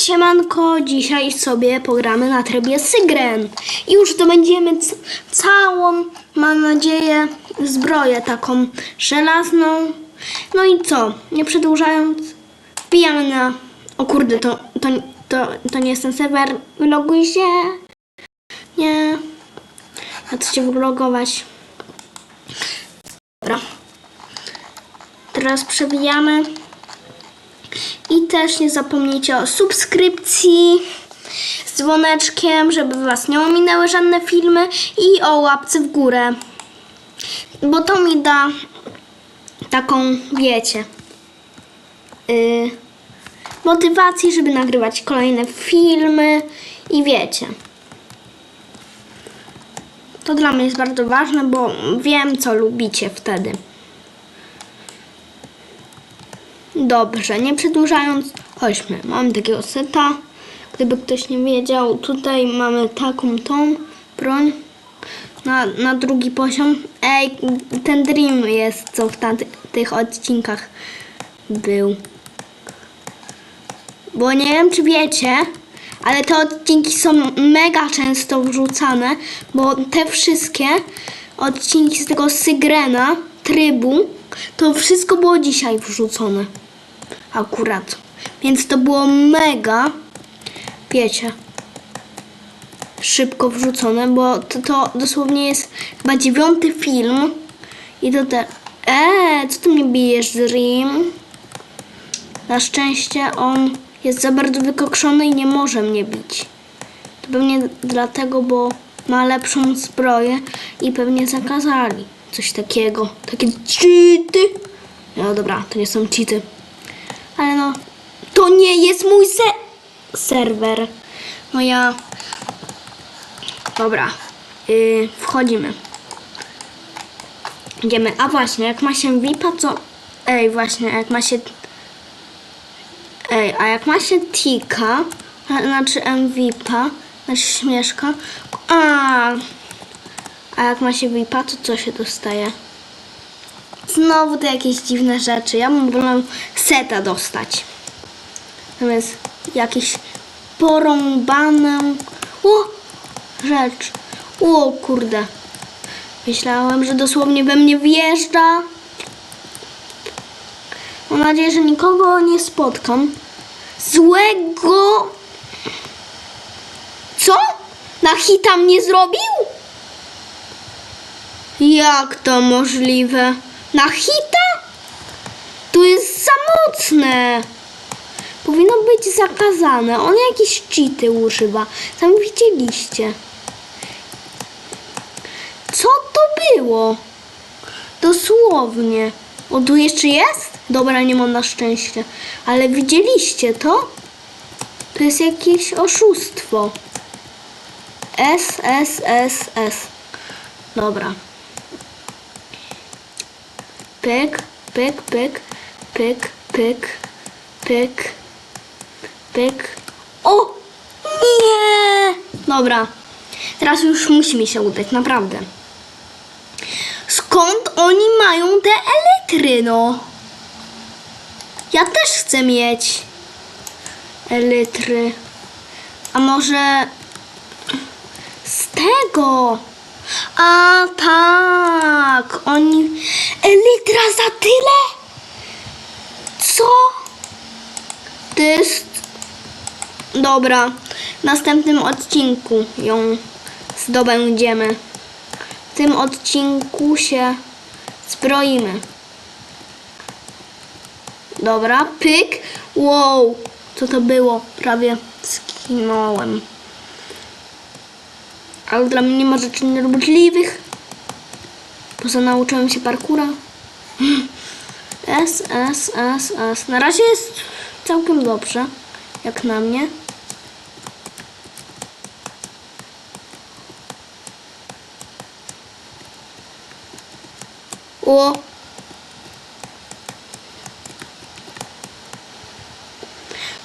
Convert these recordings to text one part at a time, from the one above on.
Siemanko, dzisiaj sobie pogramy na trybie Sygren i już zdobędziemy całą, mam nadzieję, zbroję taką żelazną. No i co, nie przedłużając, wbijamy na... O kurde, to, to, to, to nie jest ten serwer, wyloguj się. Nie, a co się wylogować? Dobra. Teraz przewijamy. I też nie zapomnijcie o subskrypcji z dzwoneczkiem, żeby Was nie ominęły żadne filmy i o łapce w górę. Bo to mi da taką, wiecie, yy, motywację, żeby nagrywać kolejne filmy i wiecie. To dla mnie jest bardzo ważne, bo wiem, co lubicie wtedy. Dobrze, nie przedłużając, chodźmy. Mamy takiego seta. Gdyby ktoś nie wiedział, tutaj mamy taką tą broń na, na drugi poziom. Ej, ten Dream jest, co w tych odcinkach był. Bo nie wiem, czy wiecie, ale te odcinki są mega często wrzucane, bo te wszystkie odcinki z tego Sygrena, trybu, to wszystko było dzisiaj wrzucone. Akurat. Więc to było mega, wiecie, szybko wrzucone, bo to, to dosłownie jest chyba dziewiąty film. I to te... Eee, co ty mnie bijesz, Dream? Na szczęście on jest za bardzo wykokszony i nie może mnie bić. To pewnie dlatego, bo ma lepszą zbroję i pewnie zakazali coś takiego. Takie cheaty. No dobra, to nie są cheaty. Ale no, to nie jest mój se serwer. No ja... Dobra, yy, wchodzimy. Idziemy. A właśnie, jak ma się VIPa, to... Ej, właśnie, jak ma się... Ej, a jak ma się Tika, znaczy MVPa, znaczy śmieszka, a, a jak ma się VIPa, to co się dostaje? Znowu te jakieś dziwne rzeczy. Ja bym wolał seta dostać. Natomiast jakieś porąbaną o, rzecz. O kurde. Myślałem, że dosłownie we mnie wjeżdża. Mam nadzieję, że nikogo nie spotkam. Złego. Co? Na hita mnie zrobił? Jak to możliwe? Na hita? To jest za mocne. Powinno być zakazane. On jakieś cheaty używa. Sami widzieliście. Co to było? Dosłownie. O, tu jeszcze jest? Dobra, nie mam na szczęście. Ale widzieliście to? To jest jakieś oszustwo. S, S, S, S. Dobra. Pyk, pyk, pyk, pyk, pyk, pyk, pyk. O! Nie! Dobra. Teraz już musi mi się udać, naprawdę. Skąd oni mają te elektry, no? Ja też chcę mieć elitry. A może z tego? A tak, oni... Elitra za tyle? Co? To jest... Dobra, w następnym odcinku ją zdobędziemy. W tym odcinku się zbroimy. Dobra, pyk. Wow, co to było? Prawie skinąłem. Ale dla mnie nie ma rzeczy niemożliwych. Poza nauczyłem się parkura. S, S, S, S. Na razie jest całkiem dobrze. Jak na mnie. O!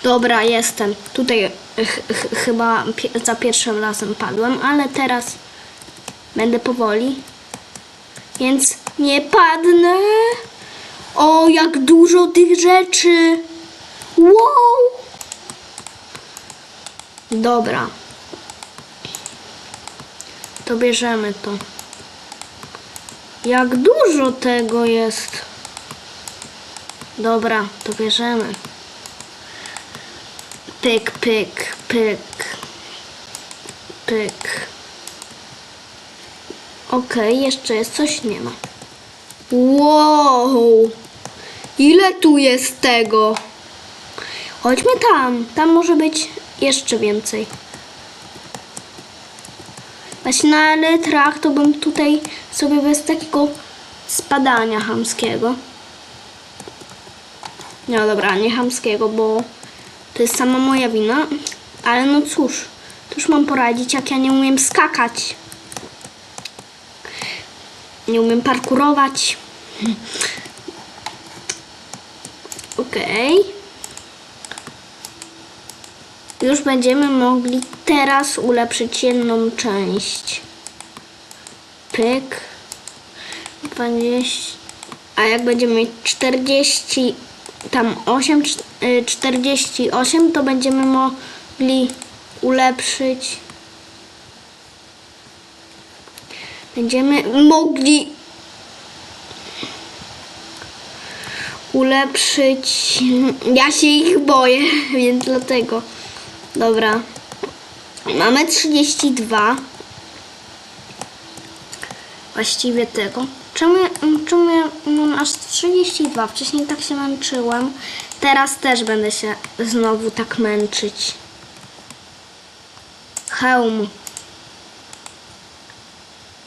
Dobra, jestem. Tutaj ch ch chyba za pierwszym razem padłem, ale teraz będę powoli. Więc nie padnę. O, jak dużo tych rzeczy. Wow! Dobra. To bierzemy to. Jak dużo tego jest. Dobra, to bierzemy. Pyk, pyk, pyk. Pyk. Okej, jeszcze jest coś, nie ma. Wow! Ile tu jest tego? Chodźmy tam. Tam może być jeszcze więcej. Właśnie na litrach to bym tutaj sobie bez takiego spadania hamskiego. No dobra, nie hamskiego, bo to jest sama moja wina. Ale no cóż, cóż mam poradzić, jak ja nie umiem skakać. Nie umiem parkurować. Okej. Już będziemy mogli teraz ulepszyć jedną część. Pyk. 20. A jak będziemy mieć 40, tam 8, cz- y, 48, to będziemy mogli ulepszyć. Będziemy mogli ulepszyć. Ja się ich boję, więc dlatego. Dobra. Mamy 32. Właściwie tego. Czemu, czemu mam aż 32? Wcześniej tak się męczyłem. Teraz też będę się znowu tak męczyć. Hełm.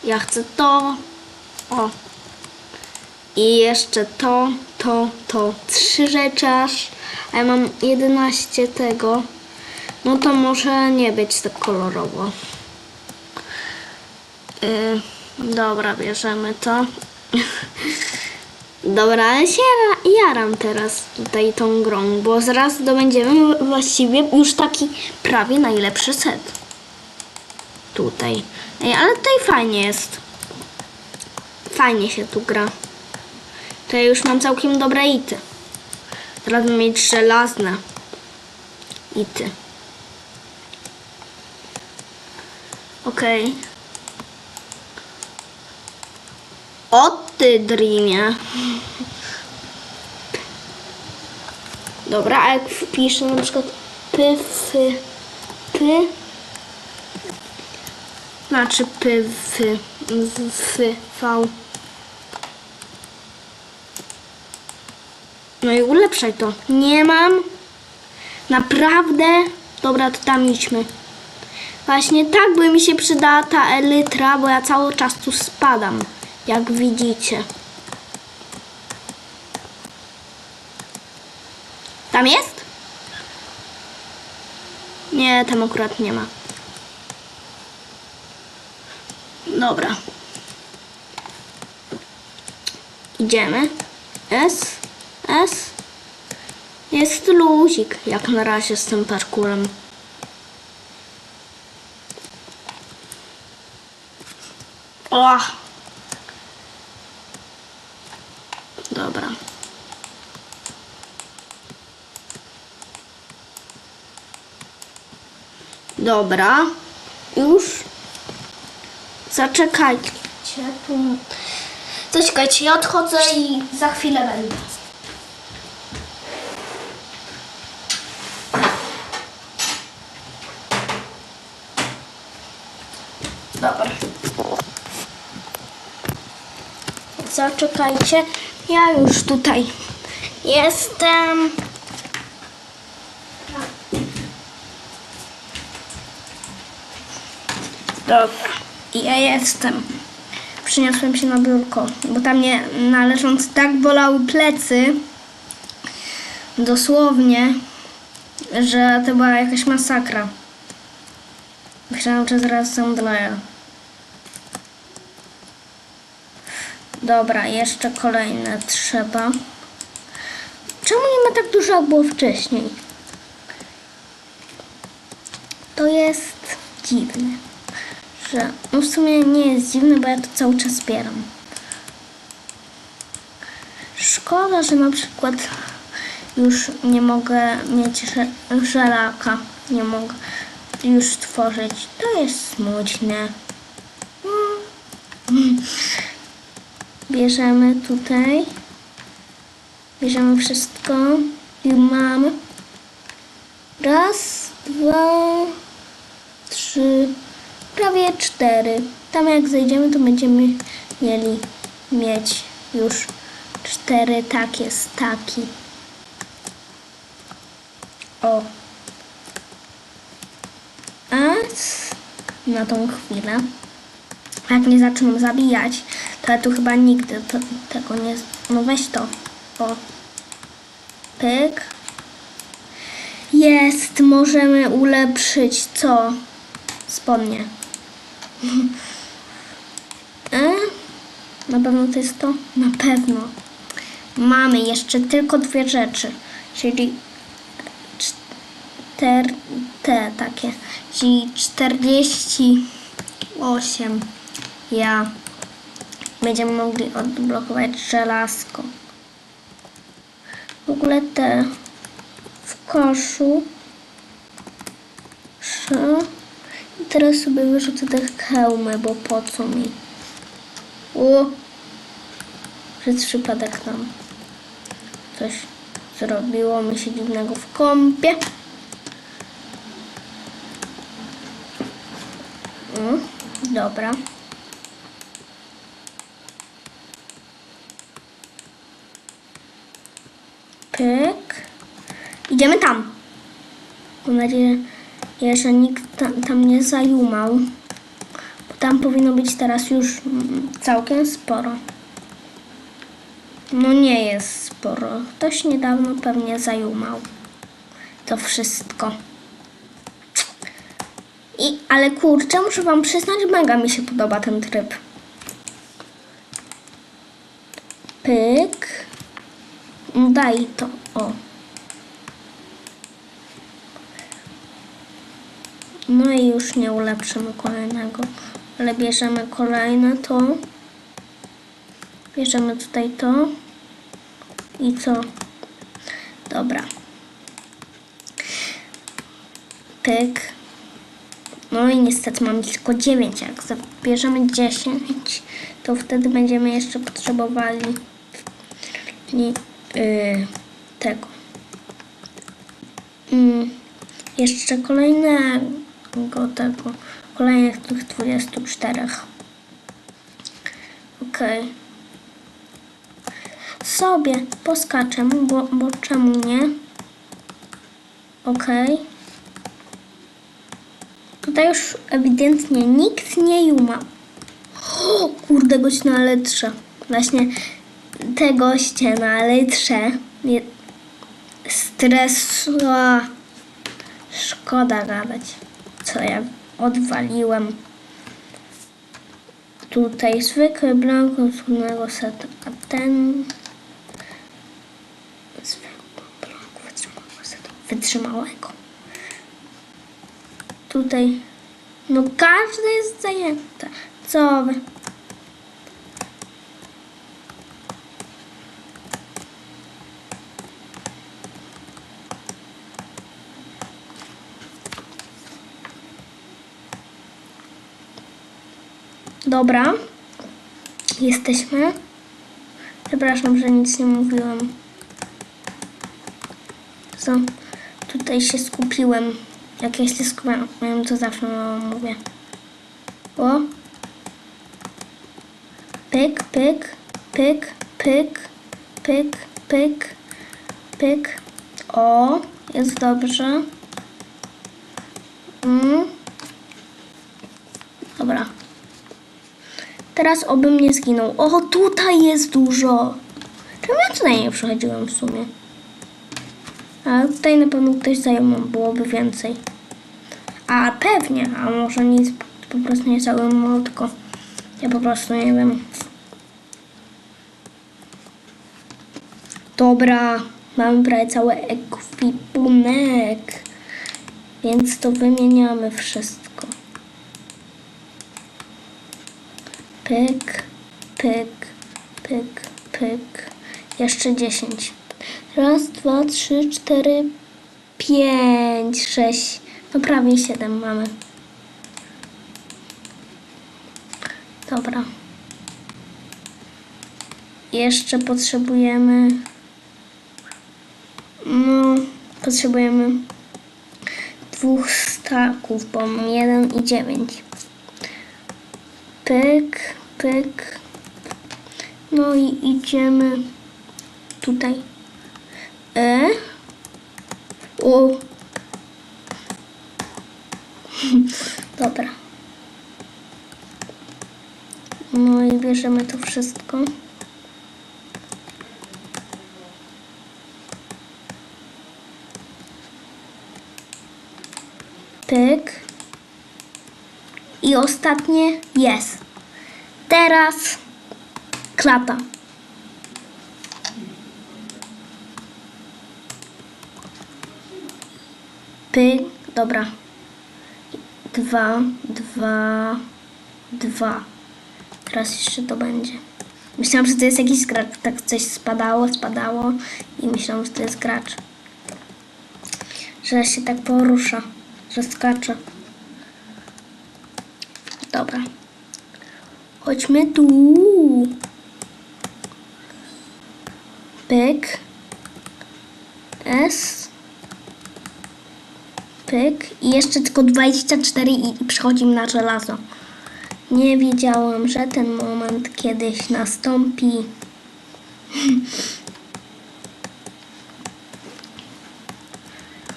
Ja chcę to. O. I jeszcze to, to, to. Trzy rzeczy aż. A ja mam 11 tego. No to może nie być tak kolorowo. Yy, dobra, bierzemy to. Dobra, ale się jara- jaram teraz tutaj tą grą, bo zaraz dobędziemy właściwie już taki prawie najlepszy set. Tutaj. Ej, ale tutaj fajnie jest. Fajnie się tu gra. Ja już mam całkiem dobre ity. Teraz będę mieć żelazne ity. Okej. O ty Dreamie. Dobra, a jak wpiszę na przykład py, fy, py, znaczy py, fy, w, fy, v. No i ulepszaj to. Nie mam. Naprawdę? Dobra, to tam idźmy. Właśnie tak by mi się przydała ta elytra, bo ja cały czas tu spadam, jak widzicie. Tam jest? Nie, tam akurat nie ma. Dobra. Idziemy. S, S. Jest luzik, jak na razie z tym parkurem. O! Dobra. Dobra. Już. Zaczekajcie tu. Zaczekajcie, ja odchodzę i za chwilę będę. Dobra. Zaczekajcie, ja już tutaj jestem. Dobra, ja jestem. Przyniosłem się na biurko, bo tam mnie należąc tak bolały plecy, dosłownie, że to była jakaś masakra. Myślałam, że zaraz zemdleję. Dobra, jeszcze kolejne trzeba. Czemu nie ma tak dużo, jak było wcześniej? To jest dziwne. Że, no w sumie nie jest dziwne, bo ja to cały czas zbieram. Szkoda, że na przykład już nie mogę mieć że- żelaka. Nie mogę. już tworzyć. To jest smutne. Bierzemy tutaj. Bierzemy wszystko i mamy raz, dwa, trzy, prawie cztery. Tam jak zejdziemy, to będziemy mieli mieć już cztery takie staki. O. A na tą chwilę. Jak nie zaczną zabijać, to ja tu chyba nigdy to, tego nie... No weź to. O. Pyk. Jest, możemy ulepszyć co? Spodnie. E? Na pewno to jest to? Na pewno. Mamy jeszcze tylko dwie rzeczy, czyli czter, te takie, czyli 48. Ja. Będziemy mogli odblokować żelazko. W ogóle te w koszu. Trzy. Teraz sobie wyrzucę te hełmy, bo po co mi? O! Przez przypadek nam coś zrobiło mi się dziwnego w kąpie. Mm, dobra. Pyk. Idziemy tam. Mam nadzieję, że nikt tam, tam nie zajumał. Bo tam powinno być teraz już mm, całkiem sporo. No nie jest sporo. Ktoś niedawno pewnie zajumał. To wszystko. I, ale kurczę, muszę wam przyznać, mega mi się podoba ten tryb. Pyk. Daj to, o. No i już nie ulepszymy kolejnego, ale bierzemy kolejne to. Bierzemy tutaj to. I co? Dobra. Pyk. No i niestety mamy tylko 9. Jak zabierzemy 10, to wtedy będziemy jeszcze potrzebowali nie, y, tego. Mm, jeszcze kolejnego tego. Kolejnych tych 24. Okej. Sobie poskaczę, bo, bo czemu nie? Okej. Tutaj już ewidentnie nikt nie juma. O, kurde, gość na letrze. Właśnie te goście na letrze. Stres. Szkoda gadać, co ja odwaliłem. Tutaj zwykły blank wspólnego setu, a ten zwykły blank wytrzymałego setu. Wytrzymałego. Tutaj, no każde jest zajęte. Co wy? Dobra. Jesteśmy. Przepraszam, że nic nie mówiłam. Co? Tutaj się skupiłem. Jak ja się skupiam, to zawsze mówię. O. Pyk, pyk, pyk, pyk, pyk, pyk, pyk. O, jest dobrze. Mm. Dobra. Teraz obym nie zginął. O, tutaj jest dużo. Czemu ja tutaj nie przechodziłem w sumie? A tutaj na pewno ktoś zajmował, byłoby więcej. A pewnie, a może nic po prostu nie zajmował, tylko ja po prostu nie wiem. Dobra, mamy prawie cały ekwipunek, więc to wymieniamy wszystko. Pyk, pyk, pyk, pyk. Jeszcze 10. Raz, dwa, trzy, cztery, pięć, sześć, No prawie 7 mamy. Dobra. Jeszcze potrzebujemy. No, potrzebujemy dwóch staków, bo mam 1 i 9. Pyk, pyk. No i idziemy tutaj. E? O. Dobra. No i bierzemy to wszystko. Pyk. I ostatnie jest. Teraz klata. Pyk. Dobra. Dwa, dwa, dwa. Teraz jeszcze to będzie. Myślałam, że to jest jakiś gracz. Tak coś spadało, spadało i myślałam, że to jest gracz. Że się tak porusza, że skacze. Dobra. Chodźmy tu. Pyk. S. Pyk. I jeszcze tylko 24 i, i przechodzimy na żelazo. Nie wiedziałam, że ten moment kiedyś nastąpi.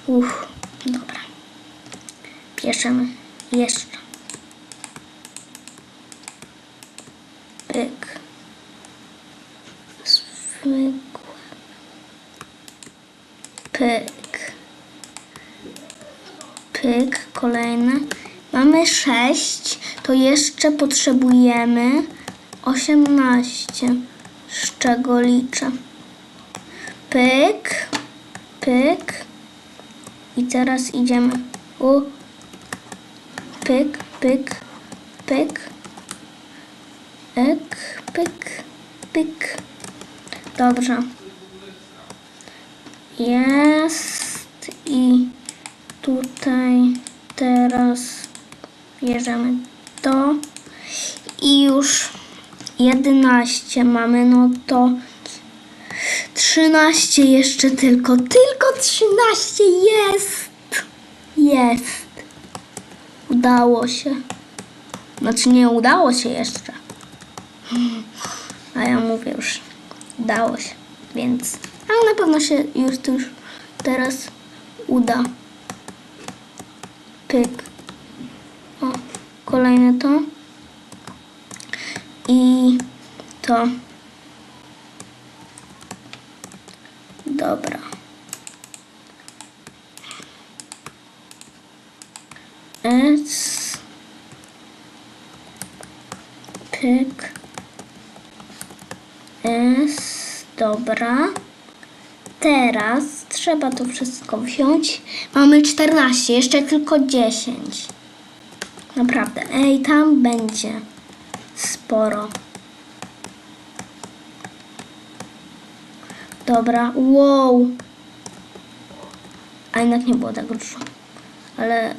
Uff, dobra. Bierzemy jeszcze. Pyk. Zwykłe. Pyk. Pyk, kolejne. Mamy 6, to jeszcze potrzebujemy 18, z czego liczę. Pyk, pyk. I teraz idziemy. U. Pyk, pyk, pyk. Pyk, pyk, pyk. Dobrze. Jest i tutaj teraz bierzemy to. I już 11 mamy, no to 13 jeszcze tylko, tylko 13 jest, jest, udało się, znaczy nie udało się jeszcze, a ja mówię już, udało się, więc, na pewno się już to już teraz uda. Pyk. O, kolejne to. I to. Dobra. S. Pyk. S. Dobra. Teraz trzeba to wszystko wziąć. Mamy 14, jeszcze tylko 10. Naprawdę. Ej, tam będzie sporo. Dobra, wow. A jednak nie było tak dużo. Ale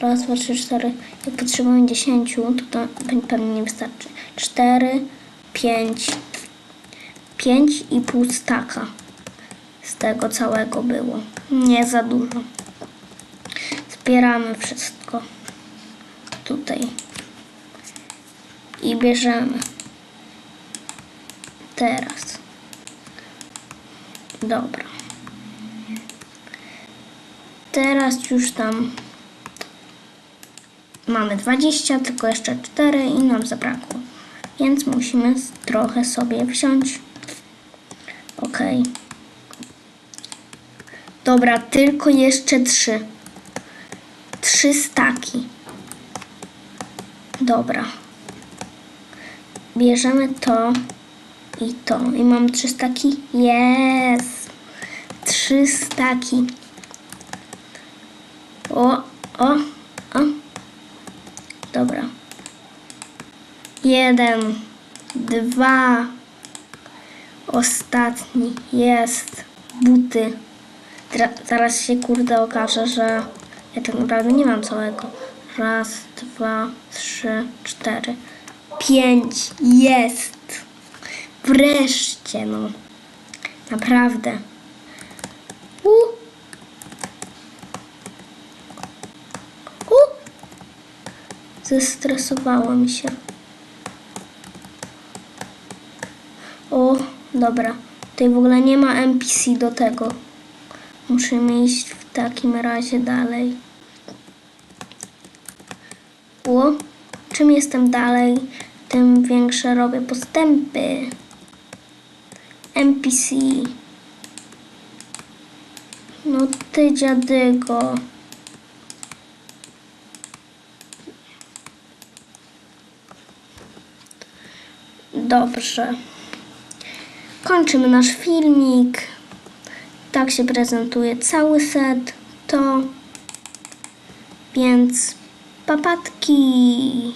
raz, dwa, trzy, cztery. Jak potrzebujemy 10, to to pewnie nie wystarczy. 4, 5, 5 i pół staka z tego całego było. Nie za dużo. Zbieramy wszystko tutaj i bierzemy teraz. Dobra. Teraz już tam mamy 20, tylko jeszcze 4 i nam zabrakło. Więc musimy trochę sobie wziąć. Okej. Dobra, tylko jeszcze trzy. Trzy staki. Dobra. Bierzemy to i to. I mam trzy staki. Jest. Trzy staki. O, o, o. Dobra. Jeden, dwa. Ostatni jest buty. Zaraz się kurde okaże, że Ja tak naprawdę nie mam całego. Raz, dwa, trzy, cztery, pięć. Jest! Wreszcie, no. Naprawdę. U. U. Zestresowałam się. O, dobra. Tutaj w ogóle nie ma NPC do tego. Musimy iść w takim razie dalej. O, czym jestem dalej, tym większe robię postępy. NPC. No ty dziadygo. Dobrze. Kończymy nasz filmik. Tak się prezentuje cały set. To więc papatki.